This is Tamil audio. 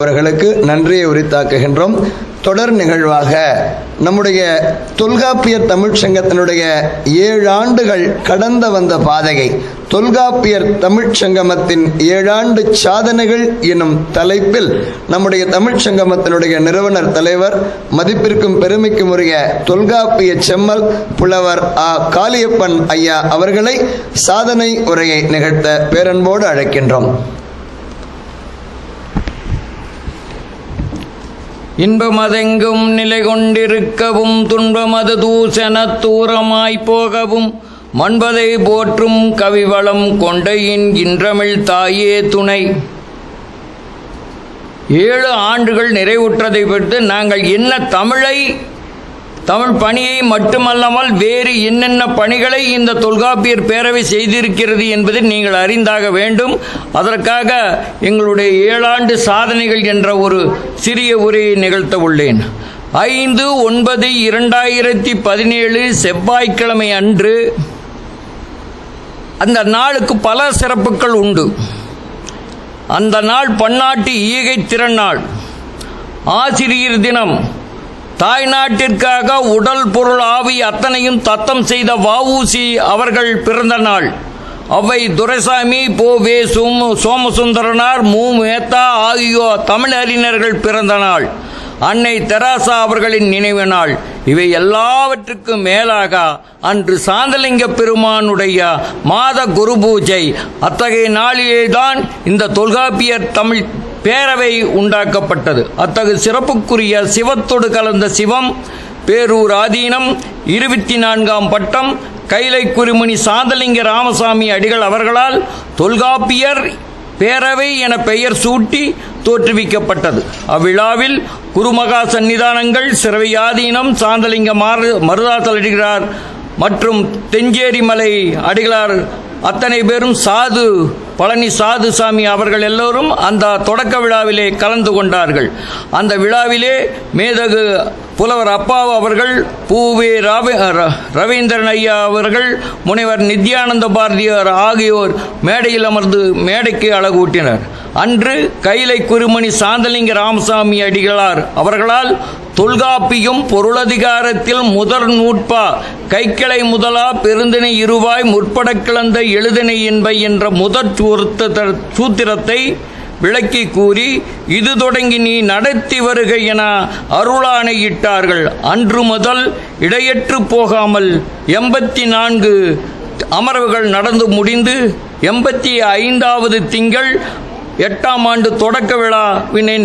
அவர்களுக்கு நன்றியை உரித்தாக்குகின்றோம். தொடர் நிகழ்வாக நம்முடைய தொல்காப்பியர் தமிழ் சங்கத்தினுடைய ஏழு ஆண்டுகள் கடந்த வந்த பாதையை தொல்காப்பியர் தமிழ் சங்கமத்தின் ஏழாண்டு சாதனைகள் எனும் தலைப்பில் நம்முடைய தமிழ் சங்கமத்தினுடைய நிறுவனர் தலைவர் மதிப்பிற்கும் பெருமைக்கும் உரிய தொல்காப்பிய செம்மல் புலவர் ஆ. காளியப்பன் ஐயா அவர்களை சாதனை உரையை நிகழ்த்த பேரன்போடு அழைக்கின்றோம். இன்பமதெங்கும் நிலை கொண்டிருக்கவும் துன்பமது தூசன தூரமாய் போகவும் மண்பதை போற்றும் கவிவளம் கொண்டையின் இன்றமிழ் தாயே துணை. ஏழு ஆண்டுகள் நிறைவுற்றதை பொறுத்து நாங்கள் என்ன தமிழை தமிழ் பணியை மட்டுமல்லாமல் வேறு என்னென்ன பணிகளை இந்த தொல்காப்பியர் பேரவை செய்திருக்கிறது என்பதை நீங்கள் அறிந்தாக வேண்டும். அதற்காக எங்களுடைய ஏழாண்டு சாதனைகள் என்ற ஒரு சிறிய உரையை நிகழ்த்த உள்ளேன். ஐந்து ஒன்பது இரண்டாயிரத்தி பதினேழு செவ்வாய்க்கிழமை அன்று அந்த நாளுக்கு பல சிறப்புகள் உண்டு. அந்த நாள் பன்னாட்டு ஈகை திறன் நாள். ஆசிரியர் தினம். தாய் நாட்டிற்காக உடல் பொருள் ஆவி அத்தனையும் தத்தம் செய்த வஉசி அவர்கள் பிறந்த நாள். அவை துரைசாமி போ. வே. சோம சோமசுந்தரனார் மு. மேத்தா ஆகியோர் தமிழறிஞர்கள் பிறந்த நாள். அன்னை தெராசா அவர்களின் நினைவு நாள். இவை எல்லாவற்றுக்கும் மேலாக அன்று சாந்தலிங்க பெருமானுடைய மாத குரு பூஜை. அத்தகைய நாளிலேதான் இந்த தொல்காப்பியர் தமிழ் பேரவை உண்டாக்கப்பட்டது. அத்தகு சிறப்புக்குரிய சிவத்தோடு கலந்த சிவம் பேரூர் ஆதீனம் இருபத்தி நான்காம் பட்டம் கைலை குருமணி சாந்தலிங்க ராமசாமி அடிகள் அவர்களால் தொல்காப்பியர் பேரவை என பெயர் சூட்டி தோற்றுவிக்கப்பட்டது. அவ்விழாவில் குருமகா சன்னிதானங்கள் சிறவை ஆதீனம் சாந்தலிங்க மாறு மருதாசல் அடிகிறார் மற்றும் தெஞ்சேரிமலை அடிகளார் அத்தனை பேரும் சாது பழனி சாதுசாமி அவர்கள் எல்லோரும் அந்த தொடக்க விழாவிலே கலந்து கொண்டார்கள். அந்த விழாவிலே மேதகு புலவர் அப்பாவு அவர்கள் பூவே ராவி ர- ரவீந்திரன் ஐயா அவர்கள் முனைவர் நித்யானந்த பாரதியார் ஆகியோர் மேடையில் அமர்ந்து மேடைக்கு அழகூட்டினர். அன்று கைலை குருமணி சாந்தலிங்க ராமசாமி அடிகளார் அவர்களால் தொல்காப்பியும் பொருளதிகாரத்தில் முதற் நூற்பா கைக்கிளை முதலா பெருந்தினை இருவாய் முற்பட கிளந்த எழுதினை என்பை என்ற முதற் சூத்திரத்தை விளக்கி கூறி இது தொடங்கி நீ நடத்தி வருக என அருளாணையிட்டார்கள். அன்று முதல் இடையற்று போகாமல் எண்பத்தி நான்கு அமர்வுகள் நடந்து முடிந்து எண்பத்தி ஐந்தாவது திங்கள் எட்டாம் ஆண்டு தொடக்க விழாவினை